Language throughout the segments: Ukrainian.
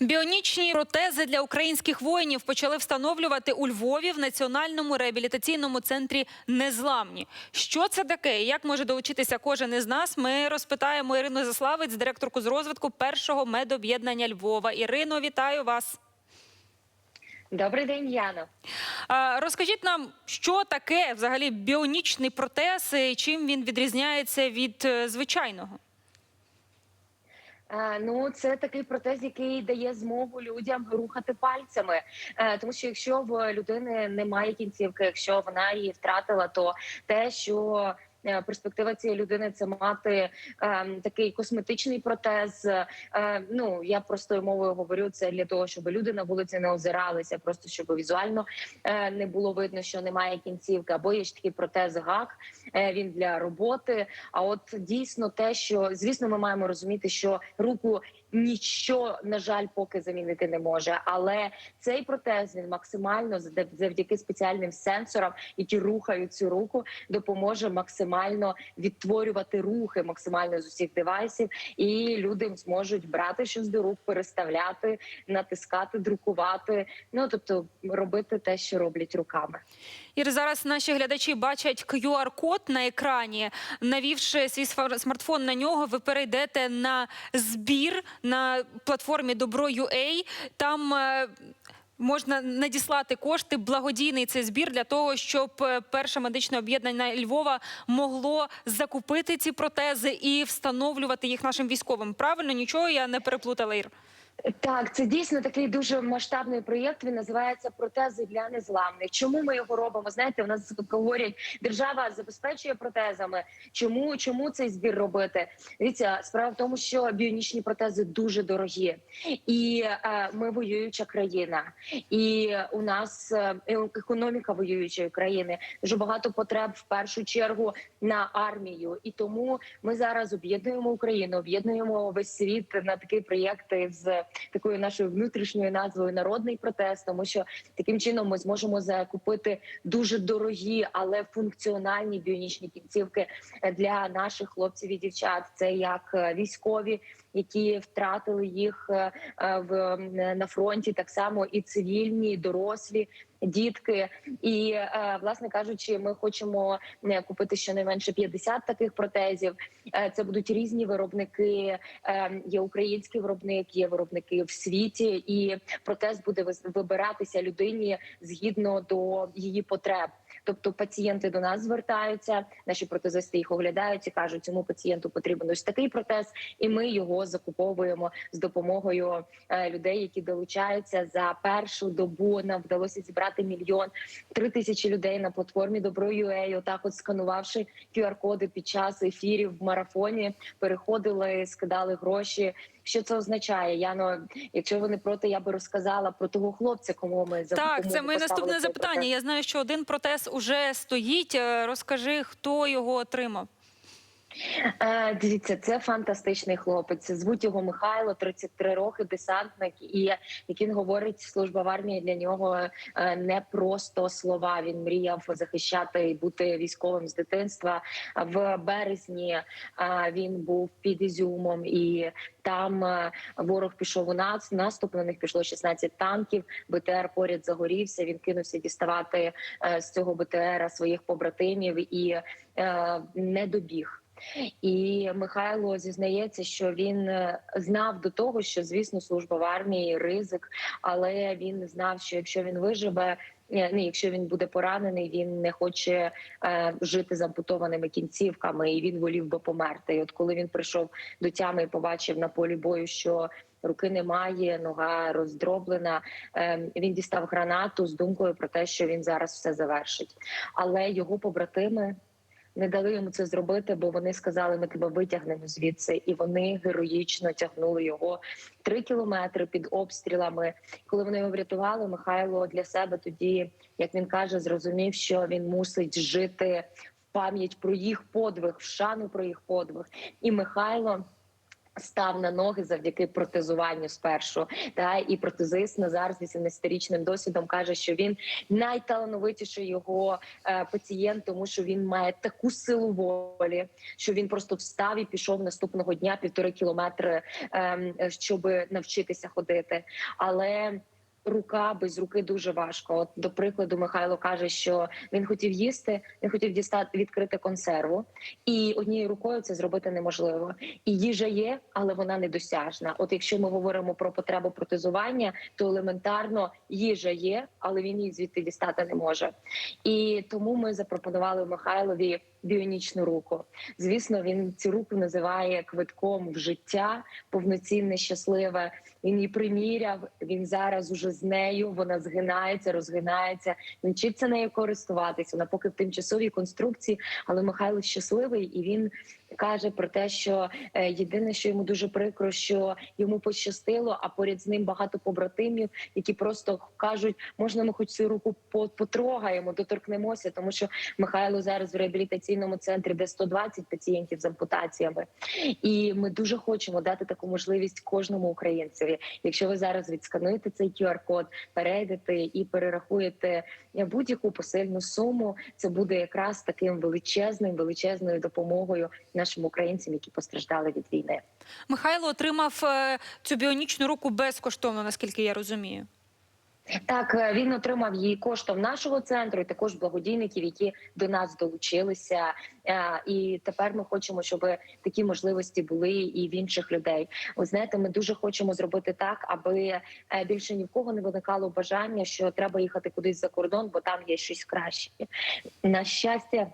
Біонічні протези для українських воїнів почали встановлювати у Львові в національному реабілітаційному центрі Незламні. Що це таке? і Як може долучитися кожен із нас? Ми розпитаємо Ірину Заславець, директорку з розвитку першого медоб'єднання Львова. Ірино, вітаю вас. Добрий день, Яно. Розкажіть нам, що таке взагалі біонічний протез, і чим він відрізняється від е, звичайного? Е, Ну, це такий протез, який дає змогу людям рухати пальцями. Е, Тому що якщо в людини немає кінцівки, якщо вона її втратила, то те, що Перспектива цієї людини це мати е, такий косметичний протез. Е, ну я простою мовою говорю це для того, щоб люди на вулиці не озиралися, просто щоб візуально е, не було видно, що немає кінцівки. Або є ж такий протез гак. Е, він для роботи. А от дійсно те, що звісно, ми маємо розуміти, що руку ніщо на жаль поки замінити не може. Але цей протез він максимально завдяки спеціальним сенсорам, які рухають цю руку, допоможе максимально відтворювати рухи максимально з усіх девайсів, і люди зможуть брати щось до рук, переставляти, натискати, друкувати. Ну тобто робити те, що роблять руками. Ір, зараз наші глядачі бачать QR-код на екрані. Навівши свій смартфон на нього, ви перейдете на збір на платформі Добро.ua. Там е, можна надіслати кошти, благодійний цей збір для того, щоб е, перше медичне об'єднання Львова могло закупити ці протези і встановлювати їх нашим військовим. Правильно, нічого я не переплутала, Ір. Так, це дійсно такий дуже масштабний проєкт. Він називається протези для незламних. Чому ми його робимо? Знаєте, у нас говорять, держава забезпечує протезами. Чому чому цей збір робити? Дивіться, справа в тому, що біонічні протези дуже дорогі, і е, ми воююча країна, і у нас е, економіка воюючої країни. Дуже багато потреб в першу чергу на армію. І тому ми зараз об'єднуємо Україну, об'єднуємо весь світ на такий проєкт з такою нашою внутрішньою назвою народний протест, тому що таким чином ми зможемо закупити дуже дорогі, але функціональні біонічні кінцівки для наших хлопців і дівчат. Це як е, військові, які втратили їх е, е, в на фронті, так само і цивільні, і дорослі. Дітки, і е, власне кажучи, ми хочемо е, купити щонайменше 50 таких протезів. Е, Це будуть різні виробники. Є український виробник, є виробники в світі, і протез буде вибиратися людині згідно до її потреб. Тобто пацієнти до нас звертаються, наші протезисти їх оглядають і кажуть, цьому пацієнту потрібен ось такий протез, і ми його закуповуємо з допомогою е, людей, які долучаються за першу добу. Нам вдалося зібрати мільйон три тисячі людей на платформі Добро.ua, Отак, от сканувавши QR-коди під час ефірів в марафоні, переходили, скидали гроші. Що це означає? Яно, якщо ви не проти, я би розказала про того хлопця, кому ми Так, це моє наступне запитання. протез. Я знаю, що один протез уже стоїть. Е, Розкажи, хто його отримав. Е, Дивіться, це фантастичний хлопець. Звуть його Михайло, 33 роки, десантник. І як він говорить, служба в армії для нього е, не просто слова. Він мріяв захищати і бути військовим з дитинства. В березні е, він був під Ізюмом, і там е, ворог пішов у нас. Наступ на них пішло 16 танків. БТР поряд загорівся. Він кинувся діставати е, з цього БТРа своїх побратимів і е, не добіг. І Михайло зізнається, що він знав до того, що звісно служба в армії ризик, але він знав, що якщо він виживе. Е, Ну, якщо він буде поранений, він не хоче е, жити з ампутованими кінцівками, і він волів би померти. І от коли він прийшов до тями і побачив на полі бою, що руки немає, нога роздроблена. е, Він дістав гранату з думкою про те, що він зараз все завершить. Але його побратими не дали йому це зробити, бо вони сказали, ми тебе витягнемо звідси, і вони героїчно тягнули його три кілометри під обстрілами. Коли вони його врятували, Михайло для себе тоді, як він каже, зрозумів, що він мусить жити в пам'ять про їх подвиг, в шану про їх подвиг. І Михайло. Став на ноги завдяки протезуванню спершу. Та і протезист Назар з 18-річним досвідом каже, що він найталановитіший його е, пацієнт, тому що він має таку силу волі, що він просто встав і пішов наступного дня півтори кілометри, е, щоб навчитися ходити. Але рука без руки дуже важко. От до прикладу, Михайло каже, що він хотів їсти, він хотів дістати відкрити консерву, і однією рукою це зробити неможливо. І їжа є, але вона недосяжна. От якщо ми говоримо про потребу протезування, то елементарно їжа є, але він її звідти дістати не може. І тому ми запропонували Михайлові біонічну руку. Звісно, він цю руку називає квитком в життя, повноцінне, щасливе. Він її приміряв. Він зараз уже з нею. Вона згинається, розгинається. Він вчиться нею користуватися. Вона поки в тимчасовій конструкції, але Михайло щасливий і він каже про те, що е, єдине, що йому дуже прикро, що йому пощастило, а поряд з ним багато побратимів, які просто кажуть, можна ми хоч цю руку по- потрогаємо, доторкнемося, тому що Михайло зараз в реабілітаційному центрі, де 120 пацієнтів з ампутаціями, і ми дуже хочемо дати таку можливість кожному українцеві. Якщо ви зараз відскануєте цей QR-код, перейдете і перерахуєте будь-яку посильну суму, це буде якраз таким величезним, величезною допомогою нашим українцям, які постраждали від війни. Михайло отримав е, цю біонічну руку безкоштовно, наскільки я розумію. Так, е, він отримав її коштом нашого центру, і також благодійників, які до нас долучилися. Е, І тепер ми хочемо, щоб такі можливості були і в інших людей. Ви знаєте, ми дуже хочемо зробити так, аби більше ні в кого не виникало бажання, що треба їхати кудись за кордон, бо там є щось краще. На щастя.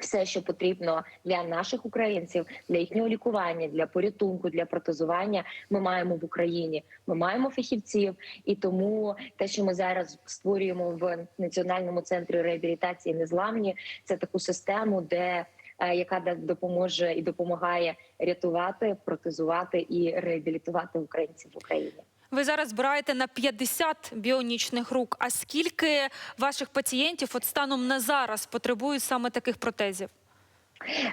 Все, що потрібно для наших українців, для їхнього лікування, для порятунку, для протезування, ми маємо в Україні. Ми маємо фахівців, і тому те, що ми зараз створюємо в національному центрі реабілітації незламні, це таку систему, де е, яка допоможе і допомагає рятувати, протезувати і реабілітувати українців в Україні. Ви зараз збираєте на 50 біонічних рук. А скільки ваших пацієнтів от станом на зараз потребують саме таких протезів?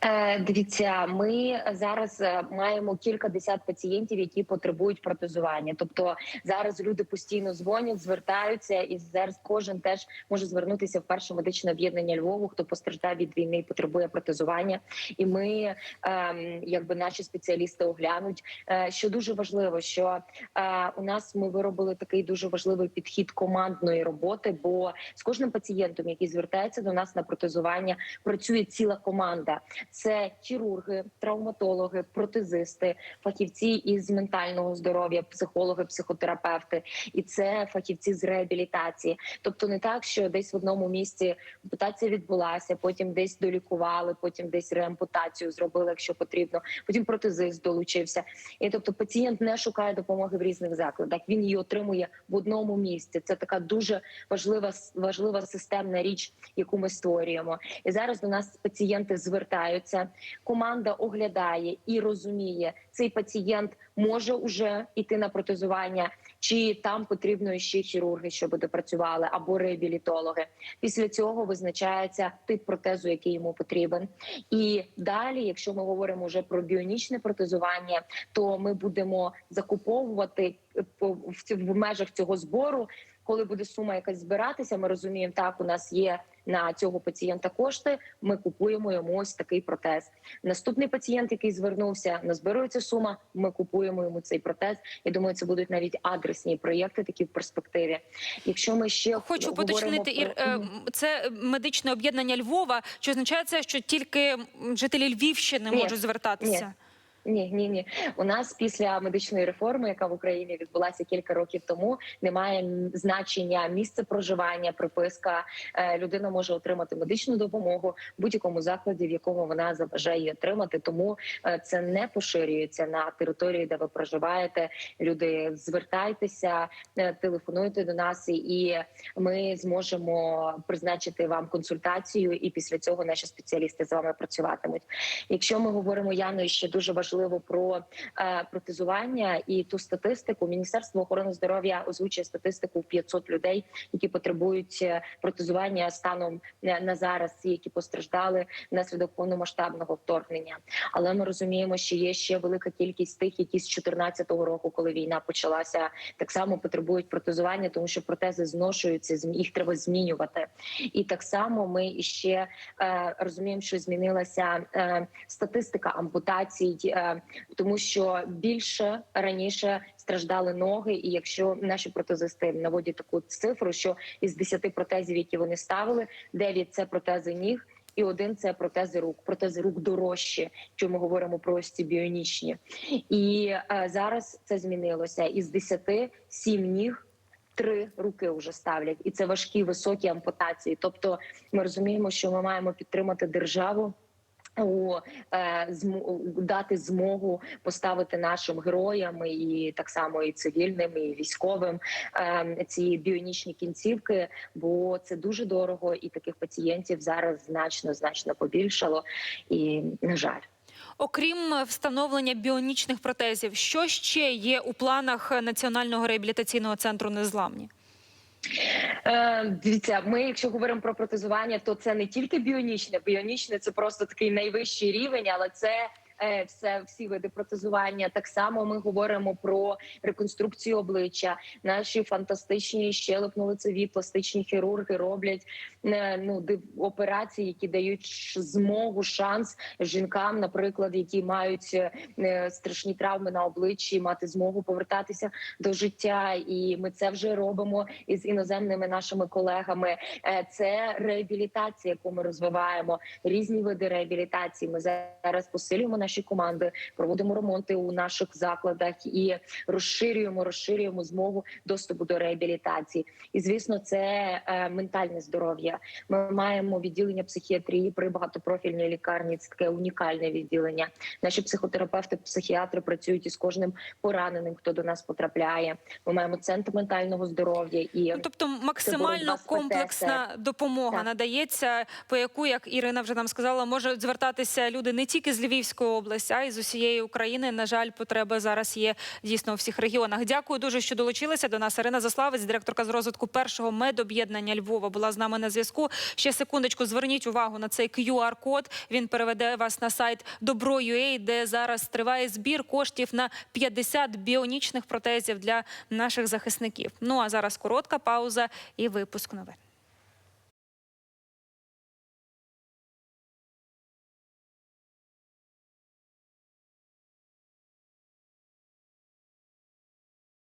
Е, дивіться, ми зараз е, маємо кілька десят пацієнтів, які потребують протезування. Тобто зараз люди постійно дзвонять, звертаються, і зараз кожен теж може звернутися в перше медичне об'єднання Львову, хто постраждав від війни потребує протезування. І ми, ем, якби наші спеціалісти оглянуть, е, що дуже важливо, що у нас ми виробили такий дуже важливий підхід командної роботи. Бо з кожним пацієнтом, який звертається до нас на протезування, працює ціла команда. Це хірурги, травматологи, протезисти, фахівці із ментального здоров'я, психологи, психотерапевти, і це фахівці з реабілітації. Тобто не так, що десь в одному місці ампутація відбулася, потім десь долікували, потім десь реампутацію зробили, якщо потрібно. Потім протезист долучився. І тобто пацієнт не шукає допомоги в різних закладах. Він її отримує в одному місці. Це така дуже важлива важлива системна річ, яку ми створюємо. І зараз до нас пацієнти звертаються. Команда оглядає і розуміє, цей пацієнт може уже йти на протезування, чи там потрібно ще хірурги, щоб допрацювали, або реабілітологи. Після цього визначається тип протезу, який йому потрібен. І далі, якщо ми говоримо вже про біонічне протезування, то ми будемо закуповувати е, в межах цього збору. Коли буде сума якась збиратися, ми розуміємо, так у нас є на цього пацієнта кошти. Ми купуємо йому ось такий протез. Наступний пацієнт, який звернувся, назбирується сума. Ми купуємо йому цей протез. Я думаю, це будуть навіть адресні проєкти, такі в перспективі. Якщо ми ще Хочу поточнити, Ір, е, це медичне об'єднання Львова. Чи означає це, що тільки жителі Львівщини Ні, можуть звертатися? Ні, ні, ні. ні. У нас після медичної реформи, яка в Україні відбулася кілька років тому, немає значення місце проживання, приписка. Е, Людина може отримати медичну допомогу будь-якому закладі, в якому вона забажає отримати. Тому е, це не поширюється на території, де ви проживаєте. Люди звертайтеся, е, телефонуйте до нас, і ми зможемо призначити вам консультацію. І після цього наші спеціалісти з вами працюватимуть. Якщо ми говоримо Яно, ще дуже важливо важливо про е, протезування і ту статистику. Міністерство охорони здоров'я озвучує статистику 500 людей, які потребують е, протезування станом е, на зараз, які постраждали внаслідок повномасштабного вторгнення. Але ми розуміємо, що є ще велика кількість тих, які з 2014 року, коли війна почалася, так само потребують протезування, тому що протези зношуються, їх треба змінювати. І так само ми ще розуміємо, що змінилася статистика ампутацій, тому що більше раніше страждали ноги. І якщо наші протезисти наводять таку цифру, що із 10 протезів, які вони ставили, 9 – це протези ніг. І один це протези рук. Протези рук дорожчі, що ми говоримо про ось біонічні. І е, зараз це змінилося. Із 10 – 7 ніг, три руки вже ставлять, і це важкі високі ампутації. Тобто, ми розуміємо, що ми маємо підтримати державу. У е, зм- дати змогу поставити нашим героям і так само і цивільним, і військовим е, ці біонічні кінцівки, бо це дуже дорого, і таких пацієнтів зараз значно значно побільшало. І на жаль. Окрім встановлення біонічних протезів, що ще є у планах Національного реабілітаційного центру незламні? Е, дивіться, ми, якщо говоримо про протезування, то це не тільки біонічне. Біонічне це просто такий найвищий рівень, але це. Е, Все всі види протезування. Так само ми говоримо про реконструкцію обличчя. Наші фантастичні щелепно-лицеві пластичні хірурги роблять е, ну операції, які дають змогу, шанс жінкам, наприклад, які мають е, страшні травми на обличчі, мати змогу повертатися до життя. І ми це вже робимо із іноземними нашими колегами. Це реабілітація, яку ми розвиваємо, різні види реабілітації. Ми зараз посилюємо наші команди, проводимо ремонти у наших закладах і розширюємо, розширюємо змогу доступу до реабілітації. І звісно, це е, ментальне здоров'я. Ми маємо відділення психіатрії при багатопрофільній лікарні. Це таке унікальне відділення. Наші психотерапевти, психіатри працюють із кожним пораненим, хто до нас потрапляє. Ми маємо центр ментального здоров'я і Ну, тобто максимально комплексна допомога Так. надається, по яку, як Ірина вже нам сказала, можуть звертатися люди не тільки з Львівської області, а й з усієї України. На жаль, потреба зараз є дійсно у всіх регіонах. Дякую дуже, що долучилися до нас. Ірина Заславець, директорка з розвитку першого медоб'єднання Львова, була з нами на зв'язку. Ще секундочку, зверніть увагу на цей QR-код. Він переведе вас на сайт Добро.ua, де зараз триває збір коштів на 50 біонічних протезів для наших захисників. Ну а зараз коротка пауза і випуск новин.